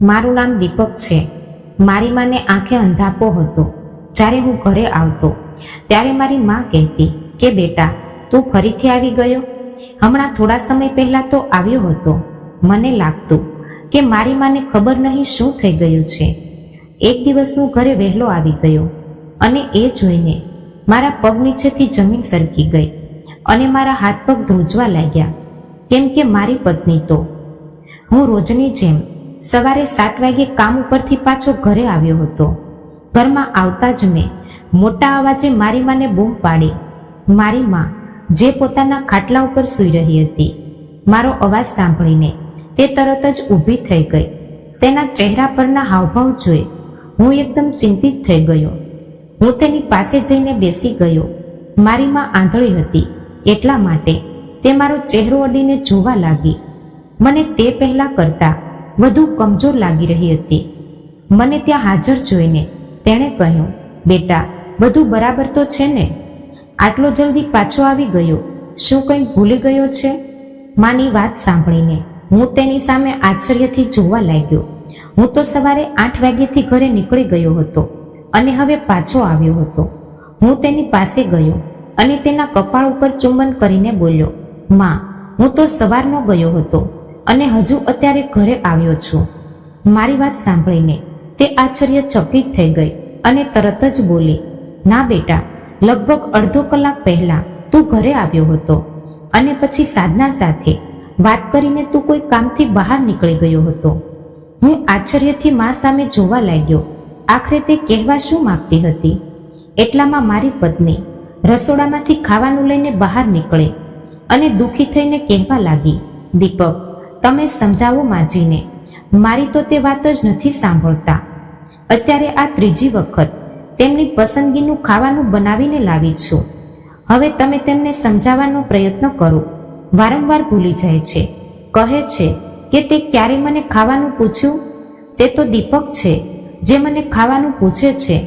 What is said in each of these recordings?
મારું નામ દીપક છે. મારી માને આંખે અંધાપો હતો. જ્યારે હું ઘરે આવતો, ત્યારે મારી માં કહેતી કે, બેટા, તું ફરીથી આવી ગયો? હમણાં થોડા સમય પહેલા તો આવ્યો હતો. મને લાગતું કે મારી માને ખબર નહીં શું થઈ ગયું છે. એક દિવસ હું ઘરે વહેલો આવી ગયો અને એ જોઈને મારા પગ નીચેથી જમીન સરકી ગઈ અને મારા હાથ પગ ધ્રુજવા લાગ્યા. કેમ કે મારી પત્ની તો. હું રોજની જેમ સવારે સાત વાગે કામ ઉપરથી પાછો ઘરે આવ્યો હતો. ઘરમાં આવતા જ મેં મોટા અવાજે મારી માને બૂમ પાડી. મારી માં, જે પોતાના ખાટલા ઉપર સૂઈ રહી હતી. મારો અવાજ સાંભળીને તે તરત જ ઊભી થઈ ગઈ. તેના ચહેરા પરના હાવભાવ જોઈ હું એકદમ ચિંતિત થઈ ગયો. હું તેની પાસે જઈને બેસી ગયો. મારી માં આંધળી હતી. એટલા માટે તે મારો ચહેરો અડીને જોવા લાગી. મને તે પહેલા કરતા વધુ કમજોર લાગી રહી હતી. મને ત્યાં હાજર જોઈને તેણે કહ્યું, બેટા, બધું બરાબર તો છે ને? આટલો જલ્દી પાછો આવી ગયો, શું કંઈ ભૂલી ગયો છે? માની વાત સાંભળીને હું તેની સામે આશ્ચર્યથી જોવા લાગ્યો. હું તો સવારે આઠ વાગ્યાથી ઘરે નીકળી ગયો હતો અને હવે પાછો આવ્યો હતો. હું તેની પાસે ગયો અને તેના કપાળ ઉપર ચુંબન કરીને બોલ્યો, માં, હું તો સવારનો ગયો હતો. અને હજુ અત્યારે ઘરે આવ્યો છું. મારી વાત સાંભળીને તે આશ્ચર્ય ચકિત થઈ ગઈ અને તરત જ બોલી, ના બેટા, લગભગ અડધો કલાક પહેલા તું ઘરે આવ્યો હતો અને પછી સાધના સાથે વાત કરીને તું કોઈ કામથી બહાર નીકળી ગયો હતો. હું આશ્ચર્યથી મા સામે જોવા લાગ્યો. આખરે તે કહેવા શું માંગતી હતી? એટલામાં મારી પત્ની રસોડામાંથી ખાવાનું લઈને બહાર નીકળે અને દુઃખી થઈને કહેવા લાગી, દીપક તમે સમજાવો માજીને. મારી તો તે વાત જ નથી સાંભળતા. અત્યારે આ ત્રીજી વખત તેમની પસંદગીનું ખાવાનું બનાવીને લાવી છું. હવે તમે તેમને સમજાવવાનો પ્રયત્ન કરો. વારંવાર ભૂલી જાય છે. કહે છે કે તે ક્યારે મને ખાવાનું પૂછ્યું? તે તો દીપક છે, જે મને ખાવાનું પૂછે છે.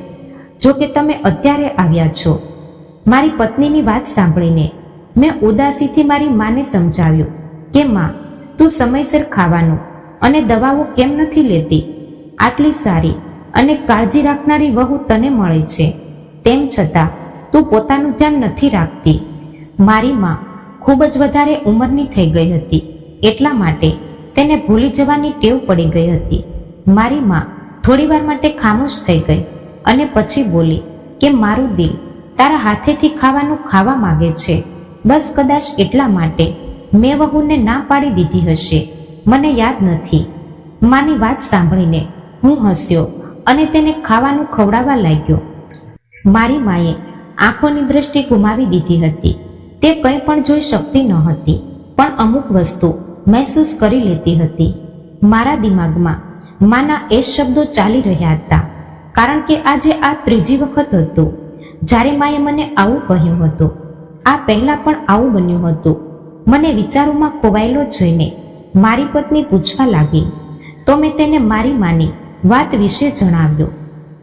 જો કે તમે અત્યારે આવ્યા છો. મારી પત્નીની વાત સાંભળીને મેં ઉદાસીથી મારી માને સમજાવ્યું કે, માં તું સમયસર ખાવાનું અને દવાઓ કેમ નથી લેતી? આટલી સારી અને કાળજી રાખનારી વહુ તને મળે છે. તેમ છતાં, તું પોતાનું ધ્યાન નથી રાખતી. મારી માં ખૂબ જ વધારે ઉંમરની થઈ ગઈ હતી, એટલા માટે તેને ભૂલી જવાની ટેવ પડી ગઈ હતી. મારી માં થોડીવાર માટે ખામોશ થઈ ગઈ અને પછી બોલી કે મારું દિલ તારા હાથેથી ખાવાનું ખાવા માગે છે. બસ કદાચ એટલા માટે મેં વહુને ના પાડી દીધી હશે. મને યાદ નથી. માની વાત સાંભળીને હું હસ્યો અને તેને ખાવાનું ખવડાવવા લાગ્યો. મારી માએ આંખોની દ્રષ્ટિ ગુમાવી દીધી હતી. તે કંઈ પણ જોઈ શકતી ન હતી, પણ અમુક વસ્તુ મહેસૂસ કરી લેતી હતી. મારા દિમાગમાં માના એ શબ્દો ચાલી રહ્યા હતા, કારણ કે આજે આ ત્રીજી વખત હતું. જ્યારે માએ મને આવું કહ્યું હતું. આ પહેલા પણ આવું બન્યું હતું. મને વિચારોમાં ખોવાયેલો જોઈને મારી પત્ની પૂછવા લાગી, તો મેં તેને મારી માની વાત વિશે જણાવ્યું.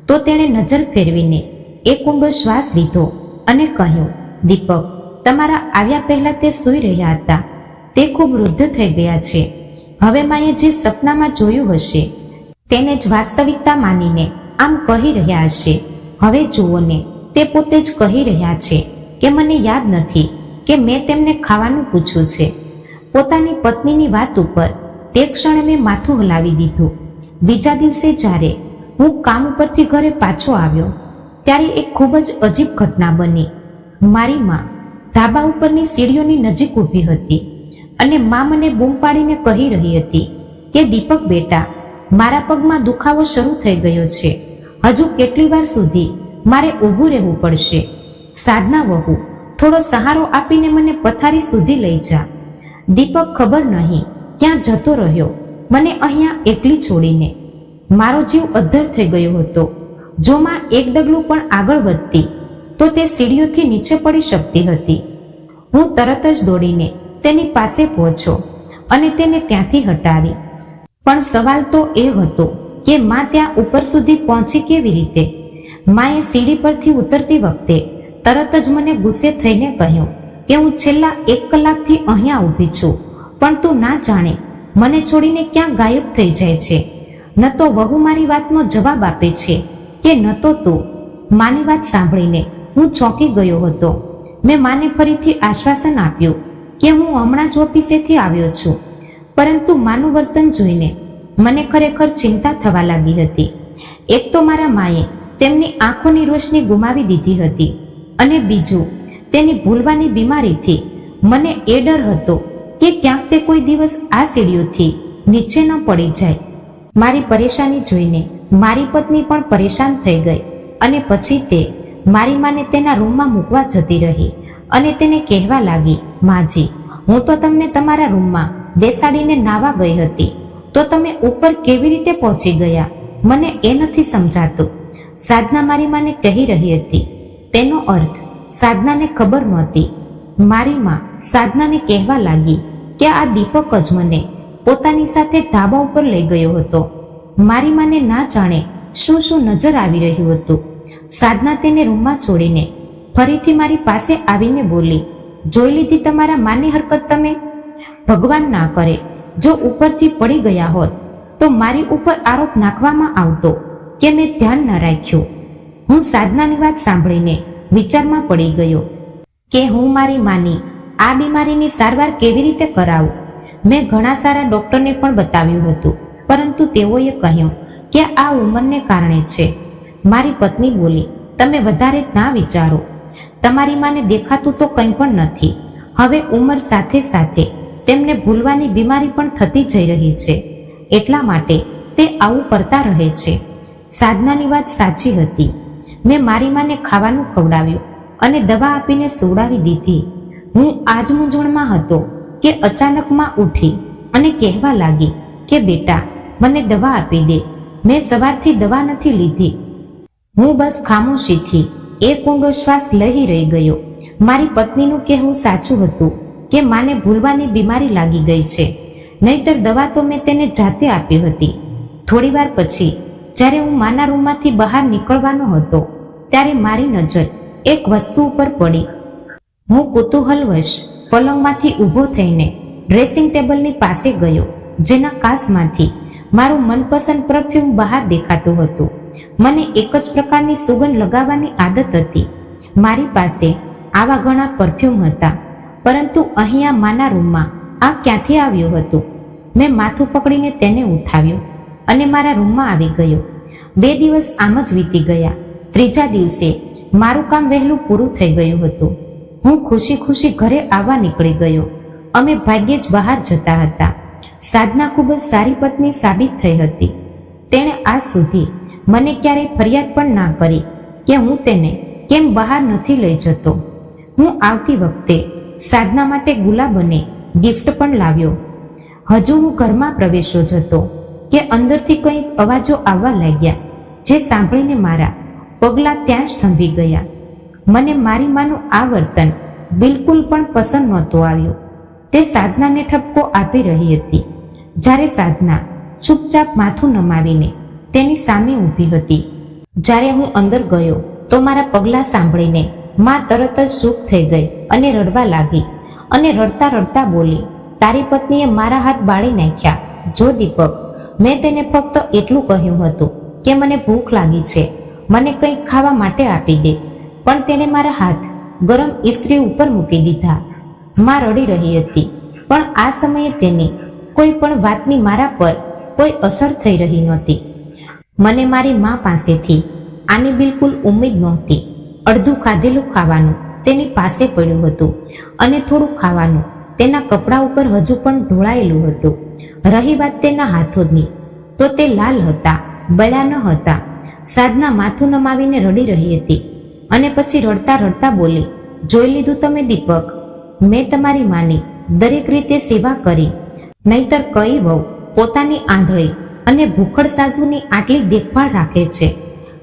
તો તેણે નજર ફેરવીને એક ઊંડો શ્વાસ લીધો અને કહ્યું, દીપક, તમારા આવ્યા પહેલા તે સૂઈ રહ્યા હતા. તે ખૂબ વૃદ્ધ થઈ ગયા છે. હવે માએ જે સપનામાં જોયું હશે, તેને જ વાસ્તવિકતા માનીને આમ કહી રહ્યા હશે. હવે જુઓને, તે પોતે જ કહી રહ્યા છે કે મને યાદ નથી. કે મેં તેમને ખાવાનું પૂછ્યું છે. પોતાની પત્નીની વાત ઉપર તે ક્ષણે મેં માથું હલાવી દીધું. બીજા દિવસે જ્યારે હું કામ ઉપરથી ઘરે પાછો આવ્યો, ત્યારે એક ખૂબ જ અજીબ ઘટના બની. મારી માં ધાબા ઉપરની સીડીઓની નજીક ઊભી હતી અને મા મને બૂમ પાડીને કહી રહી હતી કે, દીપક બેટા, મારા પગમાં દુખાવો શરૂ થઈ ગયો છે. હજુ કેટલી વાર સુધી મારે ઊભું રહેવું પડશે. સાધના વહુ થોડો સહારો આપીને મને પથારી સુધી લઈ જા. દીપક ખબર નહીં ક્યાં જતો રહ્યો. મને અહીંયા એકલી છોડીને. મારો જીવ અદ્ધર થઈ ગયો હતો. જો માં એક ડગલું પણ આગળ વધતી, તો તે સીડીઓથી નીચે પડી શકતી હતી. હું તરત જ દોડીને તેની પાસે પહોંચ્યો અને તેને ત્યાંથી હટાવી. પણ સવાલ તો એ હતો કે માં ત્યાં ઉપર સુધી પહોંચી કેવી રીતે? માએ સીડી પરથી ઉતરતી વખતે તરત જ મને ગુસ્સે થઈને કહ્યું કે હું છેલ્લા એક કલાકથી અહીંયા ઊભી છું, પણ તું ના જાણે મને છોડીને ક્યાં ગાયબ થઈ જાય છે. ન તો વહુ મારી વાતનો જવાબ આપે છે કે ન તો તું. માની વાત સાંભળીને હું ચોંકી ગયો હતો. મેં માને ફરીથી આશ્વાસન આપ્યું કે હું હમણાં જ ઓફિસેથી આવ્યો છું, પરંતુ માનું વર્તન જોઈને મને ખરેખર ચિંતા થવા લાગી હતી. એક તો મારા માએ તેમની આંખોની રોશની ગુમાવી દીધી હતી અને બીજું, તેની ભૂલવાની બીમારીથી મને એ ડર હતો કે ક્યાંક તે કોઈ દિવસ આ સીડીઓથી નીચે ન પડી જાય. મારી પરેશાની જોઈને મારી પત્ની પણ પરેશાન થઈ ગઈ અને પછી તે મારી માને તેના રૂમમાં મૂકવા જતી રહી અને તેને કહેવા લાગી, માજી, હું તો તમને તમારા રૂમમાં બેસાડીને નાવા ગઈ હતી. તો તમે ઉપર કેવી રીતે પહોંચી ગયા? મને એ નથી સમજાતું. સાધના મારી માને કહી રહી હતી. તેનો અર્થ, સાધનાને ખબર નહોતી. મારી માં સાધનાને કહેવા લાગી કે આ દીપક જ મને પોતાની સાથે ધાબા ઉપર લઈ ગયો હતો. મારી માને ના જાણે શું શું નજર આવી રહ્યું હતું. સાધના તેને રૂમમાં છોડીને ફરીથી મારી પાસે આવીને બોલી, જોઈ લીધી તમારા માની હરકત તમે? ભગવાન ના કરે, જો ઉપરથી પડી ગયા હોત, તો મારી ઉપર આરોપ નાખવામાં આવતો કે મેં ધ્યાન ન રાખ્યું. હું સાધનાની વાત સાંભળીને વિચારમાં પડી ગયો કે હું મારી માની આ બીમારીની સારવાર કેવી રીતે કરાવું? મેં ઘણા સારા ડોક્ટરને પણ બતાવ્યું હતું, પરંતુ તેઓએ કહ્યું કે આ ઉંમરને કારણે છે. મારી પત્ની બોલી, તમે વધારે ના વિચારો. તમારી માને દેખાતું તો કંઈ પણ નથી. હવે ઉંમર સાથે સાથે તેમને ભૂલવાની બીમારી પણ થતી જઈ રહી છે. એટલા માટે તે આવું કરતા રહે છે. સાધનાની વાત સાચી હતી. મેં મારી માને ખાવાનું ખવડાવ્યું અને દવા આપીને સુવડાવી દીધી. હું આજ મૂંઝવણમાં હતો કે અચાનકમાં ઉઠી અને કહેવા લાગી કે બેટા, મને દવા આપી દે. મેં સવારથી દવા નથી લીધી. હું બસ ખામોશીથી એક ઊંડો શ્વાસ લઈ રહી ગયો. મારી પત્નીનું કહેવું સાચું હતું કે માને ભૂલવાની બીમારી લાગી ગઈ છે. નહીતર દવા તો મેં તેને જાતે આપી હતી. થોડીવાર પછી જ્યારે હું માના રૂમમાંથી બહાર નીકળવાનો હતો ત્યારે મારી નજર એક વસ્તુ ઉપર પડી. હું કુતૂહલવશ પલંગમાંથી ઊભો થઈને ડ્રેસિંગ ટેબલની પાસે ગયો, જેના કાસમાંથી મારું મનપસંદ પરફ્યુમ બહાર દેખાતું હતું. મને એક જ પ્રકારની સુગંધ લગાવવાની આદત હતી. મારી પાસે આવા ઘણા પરફ્યુમ હતા, પરંતુ અહીંયા માના રૂમમાં આ ક્યાંથી આવ્યું હતું? મેં માથું પકડીને તેને ઉઠાવ્યું અને મારા રૂમમાં આવી ગયો. બે દિવસ આમ જ વીતી ગયા. ત્રીજા દિવસે મારું કામ વહેલું પૂરું થઈ ગયું હતું. હું ખુશી ખુશી ઘરે આવવા નીકળી ગયો. અમે ભાગ્યે જ બહાર જતા હતા. સાધના ખૂબ જ સારી પત્ની સાબિત થઈ હતી. તેણે આજ સુધી મને ક્યારેય ફરિયાદ પણ ના કરી કે હું તેને કેમ બહાર નથી લઈ જતો. હું આવતી વખતે સાધના માટે ગુલાબ અને ગિફ્ટ પણ લાવ્યો. હજુ હું ઘરમાં પ્રવેશ્યો જ હતો કે અંદરથી કંઈક અવાજો આવવા લાગ્યા જે સાંભળીને મારા પગલાં ત્યાં જ થંભી ગયા. મને મારી માનું આ વર્તન બિલકુલ પણ પસંદ નહોતું આવ્યું. તે સાધનાને ઠપકો આપી રહી હતી. જ્યારે સાધના ચૂપચાપ માથું નમાવીને તેની સામે ઊભી હતી. જ્યારે હું અંદર ગયો તો મારા પગલાં સાંભળીને માં તરત જ ચૂપ થઈ ગઈ અને રડવા લાગી અને રડતા રડતા બોલી, તારી પત્નીએ મારા હાથ બાળી નાખ્યા. જો દીપક, મેં તેને ફક્ત એટલું કહ્યું હતું કે મને ભૂખ લાગી છે. મને કંઈક ખાવા માટે આપી દે. પણ તેણે મારા હાથ ગરમ ઇસ્ત્રી ઉપર મૂકી દીધા. માં રડી રહી હતી. પણ આ સમયે તેની કોઈ પણ વાતની મારા પર કોઈ અસર થઈ રહી નહોતી. મને મારી મા પાસેથી આની બિલકુલ ઉમ્મીદ નહોતી. અડધું ખાધેલું ખાવાનું તેની પાસે પડ્યું હતું અને થોડું ખાવાનું તેના કપડા ઉપર હજુ પણ ઢોળાયેલું હતું. રહી વાત તેના હાથોની. તો તે લાલ હતા, બળ્યા ન હતા. સાધના માથું નમાવીને રડી રહી હતી. અને પછી રડતા રડતા બોલી, જોઈ લીધું તમે દીપક. મેં તમારી માની, દરેક રીતે સેવા કરી. નહીતર કઈ વહુ પોતાની આંધળી અને ભૂખડ સાસુની આટલી દેખભાળ રાખે છે.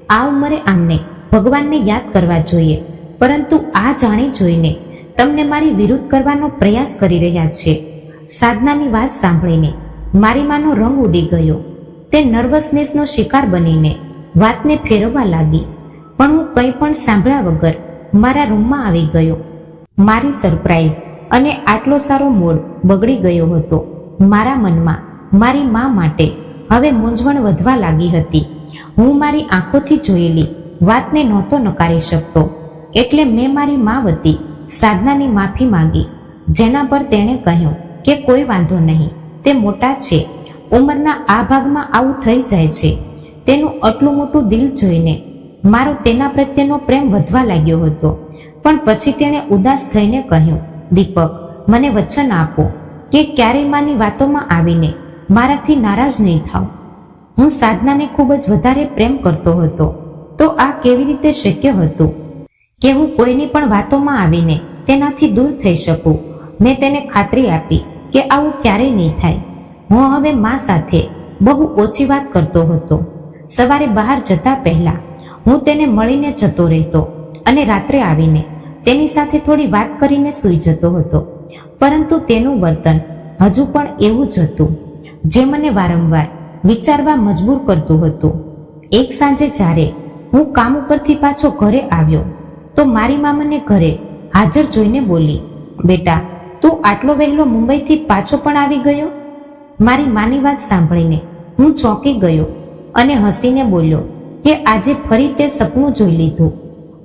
આ ઉંમરે આમને ભગવાનને યાદ કરવા જોઈએ. પરંતુ આ જાણી જોઈને તમને મારી વિરુદ્ધ કરવાનો પ્રયાસ કરી રહ્યા છે. સાધનાની વાત સાંભળીને મારી માનો રંગ ઉડી ગયો. તે નર્વસનેસનો શિકાર બનીને વાતને ફેરવવા લાગી. પણ હું કંઈ પણ સાંભળ્યા વગર મારા રૂમમાં આવી ગયો. મારી સરપ્રાઈઝ અને આટલો સારો મૂડ બગડી ગયો હતો. મારા મનમાં મારી મા માટે હવે મૂંઝવણ વધવા લાગી હતી. હું મારી આંખોથી જોયેલી વાતને નહોતો નકારી શકતો. એટલે મેં મારી મા વતી સાધનાની માફી માંગી, જેના પર તેણે કહ્યું કે કોઈ વાંધો નહીં, તે મોટા છે. ઉંમરના આ ભાગમાં આવું થઈ જાય છે. તેનું આટલું મોટું દિલ જોઈને મારો તેના પ્રત્યેનો પ્રેમ વધવા લાગ્યો હતો. પણ પછી તેણે ઉદાસ થઈને કહ્યું, દીપક, મને વચન આપો કે ક્યારેય માની વાતોમાં આવીને મારાથી નારાજ નહીં થાવ. હું સાધનાને ખૂબ જ વધારે પ્રેમ કરતો હતો. તો આ કેવી રીતે શક્ય હતું કે હું કોઈની પણ વાતોમાં આવીને તેનાથી દૂર થઈ શકું? મેં તેને ખાતરી આપી કે આવું ક્યારેય નહીં થાય. હું હવે મા સાથે બહુ ઓછી વાત કરતો હતો. સવારે બહાર જતા પહેલા હું તેને મળીને જતો રહેતો અને રાત્રે આવીને તેની સાથે થોડી વાત કરીને સૂઈ જતો હતો. પરંતુ તેનું વર્તન હજુ પણ એવું જ હતું, જે મને વારંવાર વિચારવા મજબૂર કરતું હતું. એક સાંજે જ્યારે હું કામ ઉપરથી પાછો ઘરે આવ્યો, તો મારી મા મને ઘરે હાજર જોઈને બોલી, બેટા, તું આટલો વહેલો મુંબઈથી પાછો પણ આવી ગયો? મારી માની વાત સાંભળીને હું ચોંકી ગયો અને હસીને બોલ્યો, કે આજે ફરી તે સપનું જોઈ લીધું.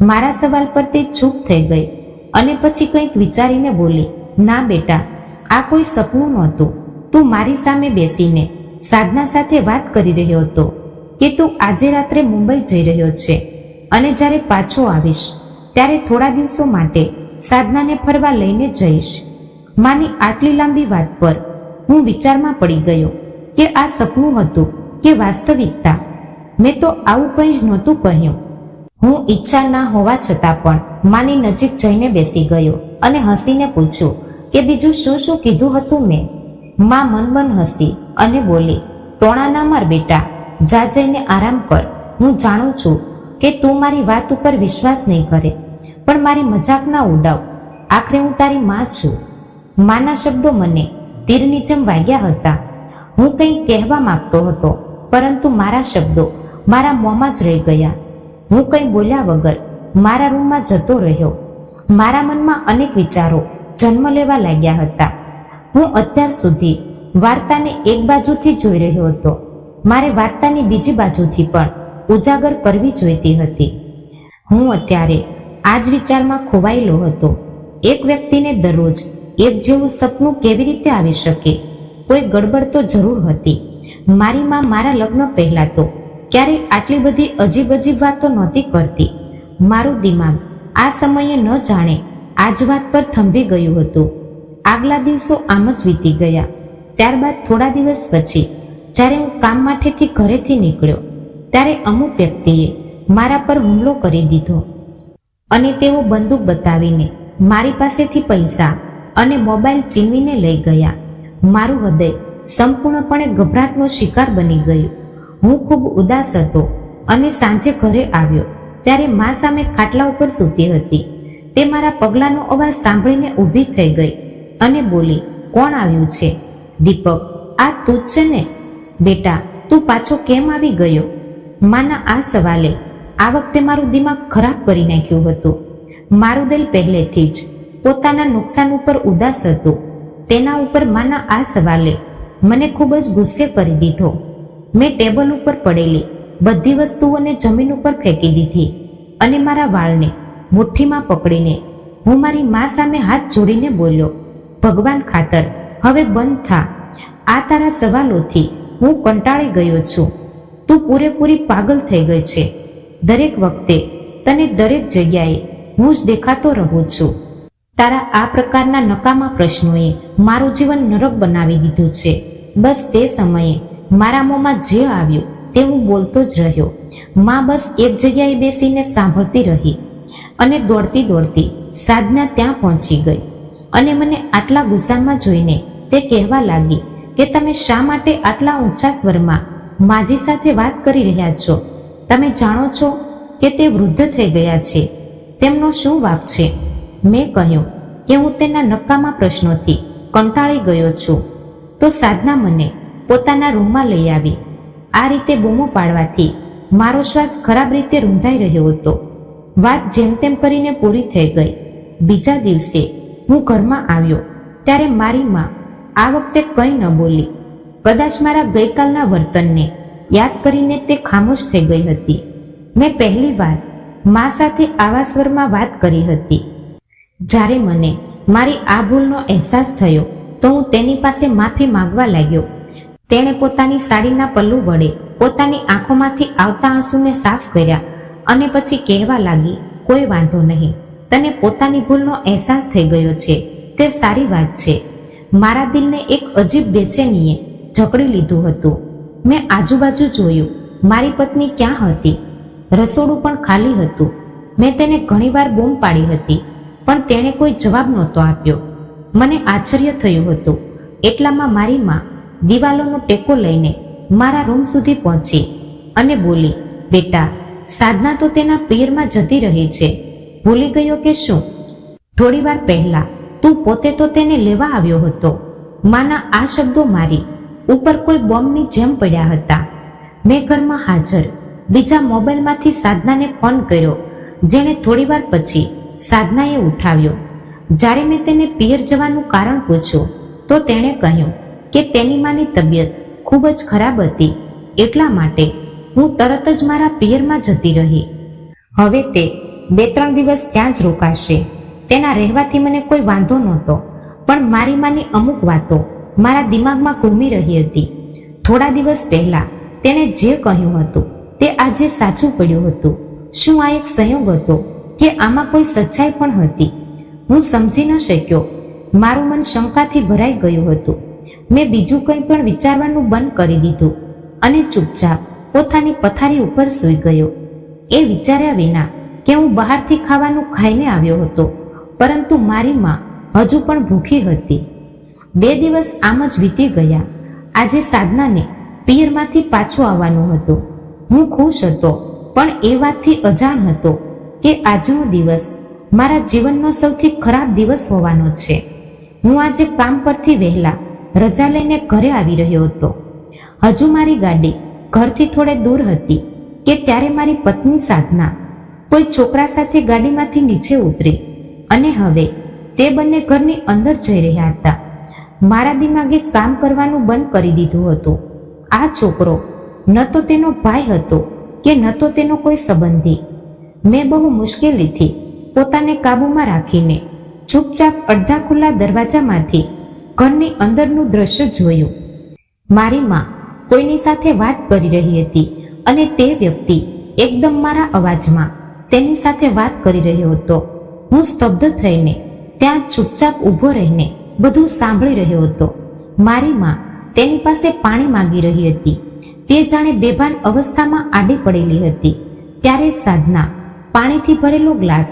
મારા સવાલ પર તે ચૂપ થઈ ગઈ અને પછી કંઈક વિચારીને બોલી, ના બેટા, આ કોઈ સપનું નહોતું. તું મારી સામે બેસીને સાધના સાથે વાત કરી રહ્યો હતો કે તું આજે રાત્રે મુંબઈ જઈ રહ્યો છે અને જ્યારે પાછો આવીશ, ત્યારે થોડા દિવસો માટે સાધનાને ફરવા લઈને જઈશ. માની આટલી લાંબી વાત પર હું વિચારમાં પડી ગયો કે આ સપનું હતું કે વાસ્તવિકતા? મેં તો આવું કંઈ જ નહોતું કહ્યું. હું ઈચ્છા ના હોવા છતાં પણ માની નજીક જઈને બેસી ગયો અને હસીને પૂછ્યું કે બીજું શું શું કીધું હતું મેં? માં મન મન હસી અને બોલી ટોણા ના માર બેટા, જા જઈને આરામ કર. હું જાણું છું કે તું મારી વાત ઉપર વિશ્વાસ નહીં કરે, પણ મારી મજાક ના ઉડાવ. આખરે હું તારી માં છું. માના શબ્દો મને તીરની જેમ વાગ્યા હતા. હું કંઈ કહેવા માંગતો હતો પરંતુ મારા શબ્દો મારા મોંમાં જ રહી ગયા. હું કંઈ બોલ્યા વગર મારા રૂમમાં જતો રહ્યો. મારા મનમાં અનેક વિચારો જન્મ લેવા લાગ્યા હતા. હું અત્યાર સુધી વાર્તાને એક બાજુથી જોઈ રહ્યો હતો. મારે વાર્તાની બીજી બાજુથી પણ ઉજાગર કરવી જોઈતી હતી. હું અત્યારે આ જ વિચારમાં ખોવાયેલો હતો. એક વ્યક્તિને દરરોજ એક જેવું સપનું કેવી રીતે આવી શકે? કોઈ ગડબડ તો જરૂર હતી. મારી માં મારા લગ્ન પહેલા તો ક્યારેય આટલી બધી અજીબ અજીબ વાતો નહોતી કરતી. મારું દિમાગ આ સમયે ન જાણે આ જ વાત પર થંભી ગયું હતું. આગલા દિવસો આમ જ વીતી ગયા. ત્યારબાદ થોડા દિવસ પછી, જ્યારે હું કામ માટેથી ઘરેથી નીકળ્યો, ત્યારે અમુક વ્યક્તિએ મારા પર હુમલો કરી દીધો. અને તેઓ બંદૂક બતાવીને મારી પાસેથી પૈસા અને મોબાઈલ ચીમીને લઈ ગયા. મારું હૃદય સંપૂર્ણપણે ગભરાટનો શિકાર બની ગયું. હું ખૂબ ઉદાસ હતો અને સાંજે ઘરે આવ્યો, ત્યારે મા સામે ખાટલા ઉપર સૂતી હતી. તે મારા પગલાંનો અવાજ સાંભળીને ઊભી થઈ ગઈ અને બોલી, કોણ આવ્યું છે? દીપક, આ તું જ છે ને? બેટા, તું પાછો કેમ આવી ગયો? માના આ સવાલે આ વખતે મારું દિમાગ ખરાબ કરી નાખ્યું હતું. મારું દિલ પહેલેથી જ પોતાના નુકસાન ઉપર ઉદાસ હતું. તેના ઉપર માના આ સવાલે મને ખૂબ જ ગુસ્સે કરી દીધો. મેં ટેબલ ઉપર પડેલી બધી વસ્તુઓને જમીન ઉપર ફેંકી દીધી અને મારા વાળને મુઠ્ઠીમાં પકડીને હું મારી મા સામે હાથ જોડીને બોલ્યો, ભગવાન ખાતર, હવે બંધ થા. આ તારા સવાલોથી હું કંટાળી ગયો છું. તું પૂરેપૂરી પાગલ થઈ ગઈ છે. દરેક વખતે તને દરેક જગ્યાએ હું જ દેખાતો રહું છું. તારા આ પ્રકારના નકામા પ્રશ્નોએ મારું જીવન નરક બનાવી દીધું છે. બસ તે સમયે મારા મોંમાં જે આવ્યું, તે હું બોલતો જ રહ્યો. માં બસ એક જગ્યાએ બેસીને સાંભળતી રહી અને દોડતી દોડતી સાધના ત્યાં પહોંચી ગઈ અને મને આટલા ગુસ્સામાં જોઈને તે કહેવા લાગી કે તમે શા માટે આટલા ઊંચા સ્વરમાં માજી સાથે વાત કરી રહ્યા છો? તમે જાણો છો કે તે વૃદ્ધ થઈ ગયા છે. તેમનો શું વાક છે? મેં કહ્યું કે હું તેના નકામા પ્રશ્નોથી કંટાળી ગયો છું. તો સાધના મને પોતાના રૂમમાં લઈ આવી. આ રીતે બૂમો પાડવાથી મારો શ્વાસ ખરાબ રીતે રૂંધાઈ રહ્યો હતો. વાત જેમ તેમ કરીને પૂરી થઈ ગઈ. બીજા દિવસે હું ઘરમાં આવ્યો, ત્યારે મારી માં આ વખતે કંઈ ન બોલી. કદાચ મારા ગઈકાલના વર્તનને યાદ કરીને તે ખામોશ થઈ ગઈ હતી. મેં પહેલી વાર મા સાથે આવા સ્વરમાં વાત કરી હતી. જ્યારે મને મારી આ ભૂલનો અહેસાસ થયો તો હું તેની પાસે માફી માંગવા લાગ્યો. તેણે પોતાની સાડીના પલ્લુ વડે પોતાની આંખોમાંથી આવતા આંસુને સાફ કર્યા અને પછી કહેવા લાગી, કોઈ વાંધો નહીં. તને પોતાની ભૂલનો અહેસાસ થઈ ગયો છે. તે સારી વાત છે. મારા દિલને એક અજીબ બેચેનીએ જકડી લીધું હતું. મેં આજુબાજુ જોયું. મારી પત્ની ક્યાં હતી? રસોડું પણ ખાલી હતું. મેં તેને ઘણીવાર બૂમ પાડી હતી, પણ તેણે કોઈ જવાબ નહોતો આપ્યો. મને આશ્ચર્ય થયું હતું. એટલામાં મારી માં દિવાલોનો ટેકો લઈને મારા રૂમ સુધી પહોંચી અને બોલી, બેટા, સાધના તો તેના પિયરમાં જતી રહી છે. ભૂલી ગયો કે શું? થોડી વાર પહેલા તું પોતે તો તેને લેવા આવ્યો હતો. માના આ શબ્દો મારી ઉપર કોઈ બોમ્બની જેમ પડ્યા હતા. મેં ઘરમાં હાજર બીજા મોબાઈલમાંથી સાધનાને ફોન કર્યો, જેણે થોડીવાર પછી સાધનાએ ઉઠાવ્યો. જ્યારે મેં તેને પિયર જવાનું કારણ પૂછ્યું, તો તેણે કહ્યું કે તેની માની તબિયત ખૂબ જ ખરાબ હતી, એટલા માટે હું તરત જ મારા પિયરમાં જતી રહી. હવે તે બે ત્રણ દિવસ ત્યાં જ રોકાશે. તેના રહેવાથી મને કોઈ વાંધો નહોતો, પણ મારી માની અમુક વાતો મારા દિમાગમાં ઘૂમી રહી હતી. થોડા દિવસ પહેલા તેણે જે કહ્યું હતું, તે આજે સાચું પડ્યું હતું. શું આ એક સંયોગ હતો કે આમાં કોઈ સચ્ચાઈ પણ હતી? હું સમજી ન શક્યો. મારું મન શંકાથી ભરાઈ ગયું હતું. મેં બીજું કંઈ પણ વિચારવાનું બંધ કરી દીધું અને ચૂપચાપ પોતાની પથારી ઉપર સૂઈ ગયો. એ વિચાર્યા વિના કે હું બહારથી ખાવાનું ખાઈને આવ્યો હતો, પરંતુ મારી માં હજુ પણ ભૂખી હતી. બે દિવસ આમ જ વીતી ગયા. આજે સાધનાને પિયરમાંથી પાછું આવવાનું હતું. હું ખુશ હતો, પણ એ વાતથી અજાણ હતો કે આજનો દિવસ મારા જીવનનો સૌથી ખરાબ દિવસ હોવાનો છે. હું આજે કામ પરથી વહેલા રજા લઈને ઘરે આવી રહ્યો હતો. હજુ મારી ગાડી ઘરથી થોડે દૂર હતી કે ત્યારે મારી પત્ની સાધના કોઈ છોકરા સાથે ગાડીમાંથી નીચે ઉતરી અને હવે તે બંને ઘરની અંદર જઈ રહ્યા હતા. મારા દિમાગે કામ કરવાનું બંધ કરી દીધું હતું. આ છોકરો ન તો તેનો ભાઈ હતો કે ન તો તેનો કોઈ સંબંધી. મેં બહુ મુશ્કેલીથી પોતાને કાબૂમાં રાખીને ચૂપચાપ અડધા ખુલ્લા દરવાજામાંથી ઘરની અંદરનું દ્રશ્ય જોયું. મારી માં કોઈની સાથે વાત કરી રહી હતી અને તે વ્યક્તિ એકદમ મારા અવાજમાં તેની સાથે વાત કરી રહ્યો હતો. હું સ્તબ્ધ થઈને ત્યાં ચૂપચાપ ઊભો રહીને બધું સાંભળી રહ્યો હતો. મારી માં તેની પાસે પાણી માંગી રહી હતી. તે જાણે બેભાન અવસ્થામાં આડી પડેલી હતી. ત્યારે સાધના પાણીથી ભરેલો ગ્લાસ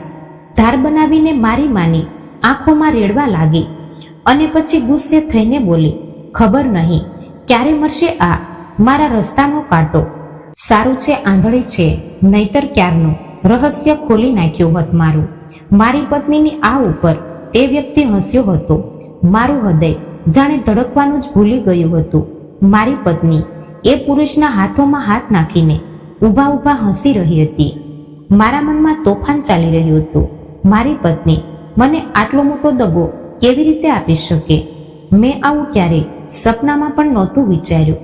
ધાર બનાવીને મારી માની આંખોમાં રેડવા લાગી અને પછી ગુસ્સે થઈને બોલી, ખબર નહીં, ક્યારે મળશે આ? મારા રસ્તાનો કાંટો. સારું છે, આંધળી છે, નહીતર ક્યારનું? રહસ્ય ખોલી નાખ્યું હોત મારું. મારી પત્નીની આ ઉપર તે વ્યક્તિ હસ્યો હતો. મારું હૃદય જાણે ધડકવાનું જ ભૂલી ગયું હતું. મારી પત્ની એ પુરુષના હાથોમાં હાથ નાખીને ઊભા ઊભા હસી રહી હતી. મારા મનમાં તોફાન ચાલી રહ્યું હતું. મારી પત્ની, મને આટલો મોટો દગો કેવી રીતે આપી શકે? મેં આવું ક્યારેય સપનામાં પણ નહોતું વિચાર્યું.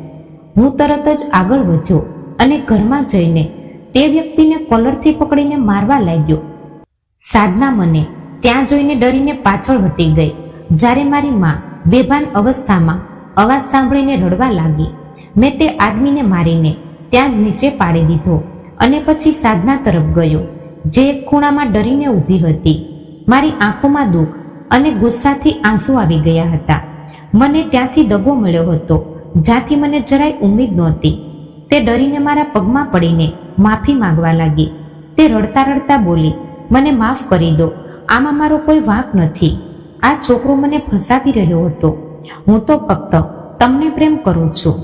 હું તરત જ આગળ વધ્યો અને ઘરમાં જઈને તે વ્યક્તિને કોલરથી પકડીને મારવા લાગ્યો. સાધના મને ત્યાં જોઈને ડરીને પાછળ હટી ગઈ, જ્યારે મારી માં બેભાન અવસ્થામાં અવાજ સાંભળીને રડવા લાગી. મેં તે આદમીને મારીને ત્યાં નીચે પાડી દીધો અને પછી સાધના તરફ ગયો. જે એક ખૂણામાં ડરીને ઊભી હતી. મારી આંખોમાં દુઃખ અને ગુસ્સાથી આંસુ આવી ગયા હતા. મને ત્યાંથી દગો મળ્યો હતો, જ્યાંથી મને જરાય ઉમ્મીદ નહોતી. તે ડરીને મારા પગમાં પડીને માફી માંગવા લાગી. તે રડતા રડતા બોલી, મને માફ કરી દો, આમાં મારો કોઈ વાંક નથી. આ છોકરો મને ફસાવી રહ્યો હતો. હું તો ફક્ત તમને પ્રેમ કરું છું.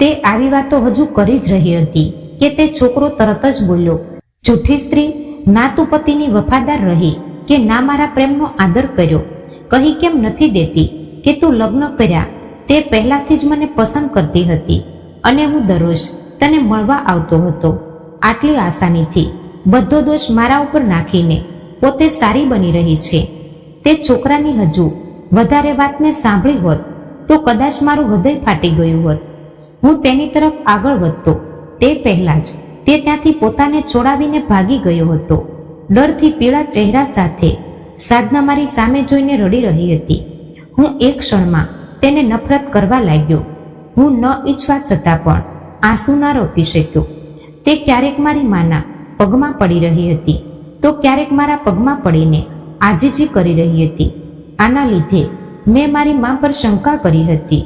તે આવી વાતો હજુ કરી જ રહી હતી કે તે છોકરો તરત જ બોલ્યો, જૂઠી સ્ત્રી ના તું પતિની વફાદાર રહી કે ના મારા પ્રેમનો આદર કર્યો. કહી કેમ નથી દેતી કે તું લગ્ન કર્યા તે પહેલાથી જ મને પસંદ કરતી હતી અને હું દરરોજ તને મળવા આવતો હતો. આટલી આસાનીથી બધો દોષ મારા ઉપર નાખીને પોતે સારી બની રહી છે. તે છોકરાની હજુ વધારે વાત મેં સાંભળી હોત તો કદાચ મારું હૃદય ફાટી ગયું હોત. હું તેની તરફ આગળ વધતો તે પહેલા જ તે ત્યાંથી પોતાને છોડાવીને ભાગી ગયો હતો. ડરથી પીળા ચહેરા સાથે સાધના મારી સામે જોઈને રડી રહી હતી. હું એક ક્ષણમાં તેને નફરત કરવા લાગ્યો. હું ન ઈચ્છવા છતાં પણ આંસુ ના રોકી શક્યો. તે ક્યારેક મારી માના પગમાં પડી રહી હતી. તો ક્યારેક મારા પગમાં પડીને આજીજી કરી રહી હતી. આના લીધે મેં મારી મા પર શંકા કરી હતી.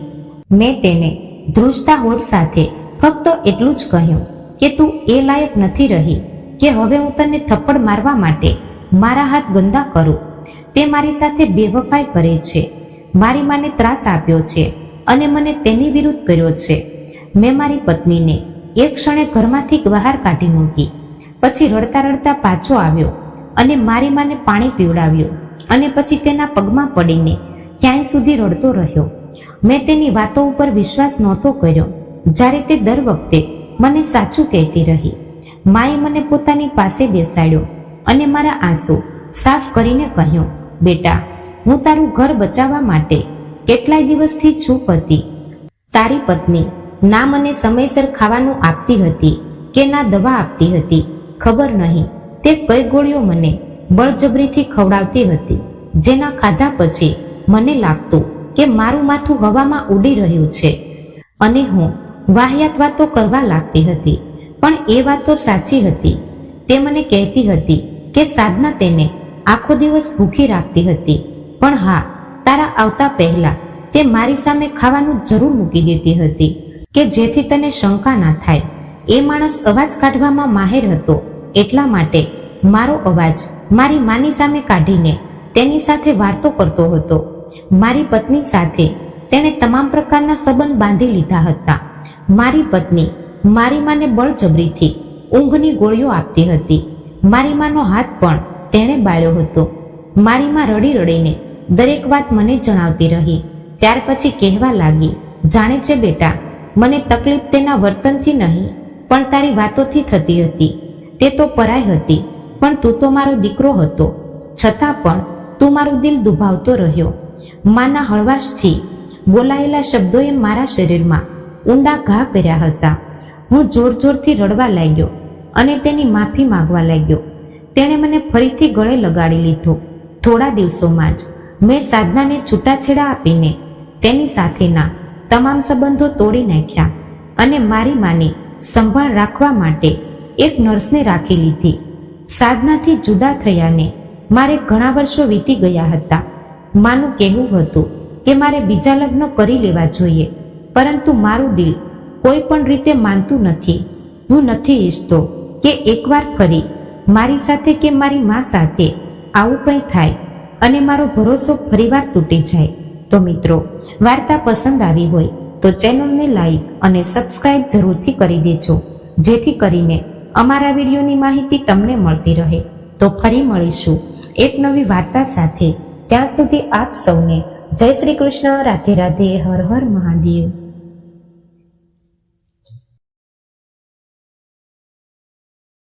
મેં તેને ધ્રુજતા હોઠ સાથે ફક્ત એટલું જ કહ્યું. કે તું એ લાયક નથી રહી, કે હવે હું તને થપ્પડ મારવા માટે મારા હાથ ગંદા કરું. તે મારી સાથે બેવફાઈ કરે છે. મારી માને ત્રાસ આપ્યો છે અને મને તેની વિરુદ્ધ કર્યો છે. મેં મારી પત્નીને એક ક્ષણે ઘરમાંથી બહાર કાઢી મૂકી. પછી રડતા રડતા પાછો આવ્યો અને મારી માને પાણી પીવડાવ્યું અને પછી તેના પગમાં પડીને ક્યાંય સુધી રડતો રહ્યો. મેં તેની વાતો ઉપર વિશ્વાસ નહોતો કર્યો. જ્યારે તે દર વખતે મને સાચું કહેતી રહી. માએ મને પોતાની પાસે બેસાડ્યો અને મારા આંસુ સાફ કરીને કહ્યું, બેટા, હું તારું ઘર બચાવવા માટે કેટલાય દિવસથી ચૂપ હતી તારી પત્ની ના મને સમયસર ખાવાનું આપતી હતી કે ના દવા આપતી હતી, ખબર નહીં. તે કઈ ગોળીઓ મને બળજબરીથી ખવડાવતી હતી, જેના ખાધા પછી મને લાગતું કે મારું માથું હવામાં ઉડી રહ્યું છે. અને હું વાહિયાત વાતો કરવા લાગતી હતી, પણ એ વાતો સાચી હતી. તે મને કહેતી હતી કે સાધના તેને આખો દિવસ ભૂખી રાખતી હતી. પણ હા, તારા આવતા પહેલા તે મારી સામે ખાવાનું જરૂર મૂકી દેતી હતી કે જેથી તને શંકા ના થાય. એ માણસ અવાજ કાઢવામાં માહેર હતો, એટલા માટે મારો અવાજ મારી માની સામે કાઢીને તેની સાથે વાર્તો કરતો હતો. મારી પત્ની સાથે તેણે તમામ પ્રકારના સંબંધ બાંધી લીધા હતા. મારી પત્ની મારી માને બળજબરીથી ઊંઘની ગોળીઓ આપતી હતી. મારી માનો હાથ પણ તેણે બાળ્યો હતો. મારી માં રડી રડીને દરેક વાત મને જણાવતી રહી. ત્યાર પછી કહેવા લાગી, જાણે છે બેટા, મને તકલીફ તેના વર્તનથી નહીં, પણ તારી વાતોથી થતી હતી. તે તો પરાય હતી, પણ તું તો મારો દીકરો હતો. છતાં પણ તું મારું દિલ દુભાવતો રહ્યો. માના હળવાશથી બોલાયેલા શબ્દોએ મારા શરીરમાં ઊંડા ઘા કર્યા હતા. હું જોર જોરથી રડવા લાગ્યો અને તેની માફી માંગવા લાગ્યો. તેણે મને ફરીથી ગળે લગાડી લીધો. થોડા દિવસોમાં જ મેં સાધનાને છૂટાછેડા આપીને તેની સાથેના તમામ સંબંધો તોડી નાખ્યા અને મારી માની સંભાળ રાખવા માટે એક નર્સને રાખી લીધી. સાધનાથી જુદા થયાને મારે ઘણા વર્ષો વીતી ગયા હતા. માનું કહેવું હતું કે મારે બીજા લગ્ન કરી લેવા જોઈએ. પરંતુ મારું દિલ કોઈ પણ રીતે માનતું નથી. હું નથી ઈચ્છતો કે એકવાર ફરી મારી સાથે કે મારી મા સાથે આવું કંઈ થાય અને મારો ભરોસો ફરીવાર તૂટી જાય. તો મિત્રો, વાર્તા પસંદ આવી હોય તો ચેનલને લાઈક અને સબસ્ક્રાઇબ જરૂરથી કરી દેજો, જેથી કરીને અમારા વિડીયોની માહિતી તમને મળતી રહે. તો ફરી મળીશું એક નવી વાર્તા સાથે. ત્યાં સુધી આપ સૌને જય શ્રી કૃષ્ણ, રાધે રાધે, હર હર મહાદેવ.